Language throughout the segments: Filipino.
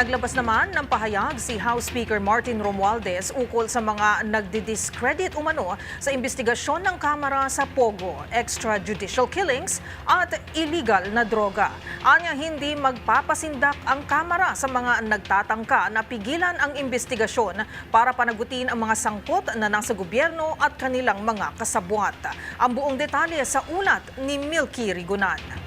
Naglabas naman ng pahayag si House Speaker Martin Romualdez ukol sa mga nagdi-discredit umano sa investigasyon ng Kamara sa Pogo, extrajudicial killings at illegal na droga. Anya hindi magpapasindak ang Kamara sa mga nagtatangka na pigilan ang investigasyon para panagutin ang mga sangkot na nasa gobyerno at kanilang mga kasabwat. Ang buong detalye sa ulat ni Milky Rigunan.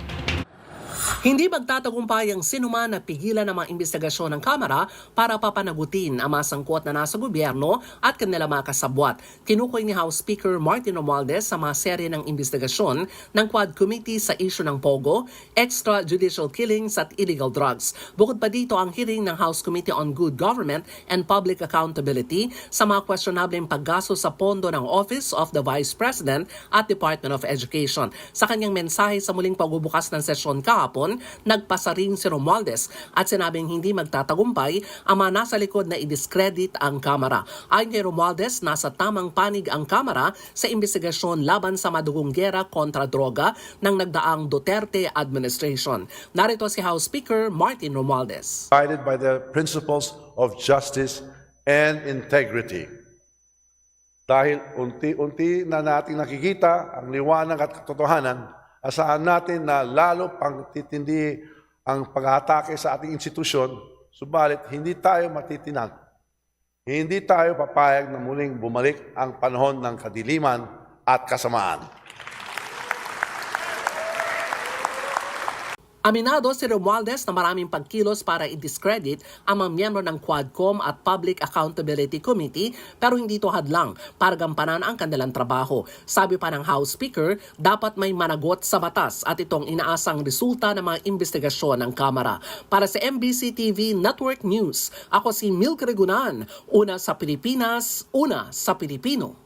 Hindi magtatagumpay ang sinuman na pigilan ang mga investigasyon ng Kamara para papanagutin ang mga sangkot na nasa gobyerno at kanilang mga kasabwat. Tinukoy ni House Speaker Martin Romualdez sa mga serye ng investigasyon ng Quad Committee sa issue ng POGO, extrajudicial killings at illegal drugs. Bukod pa dito ang hearing ng House Committee on Good Government and Public Accountability sa mga questionableng paggasto sa pondo ng Office of the Vice President at Department of Education. Sa kanyang mensahe sa muling pagbubukas ng sesyon kahapon, nagpasa rin si Romualdez at sinabing hindi magtatagumpay ang mga nasa likod na i-discredit ang Kamara. Ayon kay Romualdez, nasa tamang panig ang Kamara sa investigasyon laban sa madugong gera kontra droga ng nagdaang Duterte administration. Narito si House Speaker Martin Romualdez. guided by the principles of justice and integrity. Dahil unti-unti na nating nakikita ang liwanag at katotohanan, asahan natin na lalo pang titindi ang pag-atake sa ating institusyon, subalit hindi tayo matitinag. Hindi tayo papayag na muling bumalik ang panahon ng kadiliman at kasamaan. Aminado si Romualdez na maraming pagkilos para i-discredit ang mga miyembro ng Quadcom at Public Accountability Committee pero hindi ito hadlang para gampanan ang kanilang trabaho. Sabi pa ng House Speaker, dapat may managot sa batas at itong inaasang resulta ng mga investigasyon ng Kamara. Para sa MBC TV Network News, ako si Milk Regunan, una sa Pilipinas, una sa Pilipino.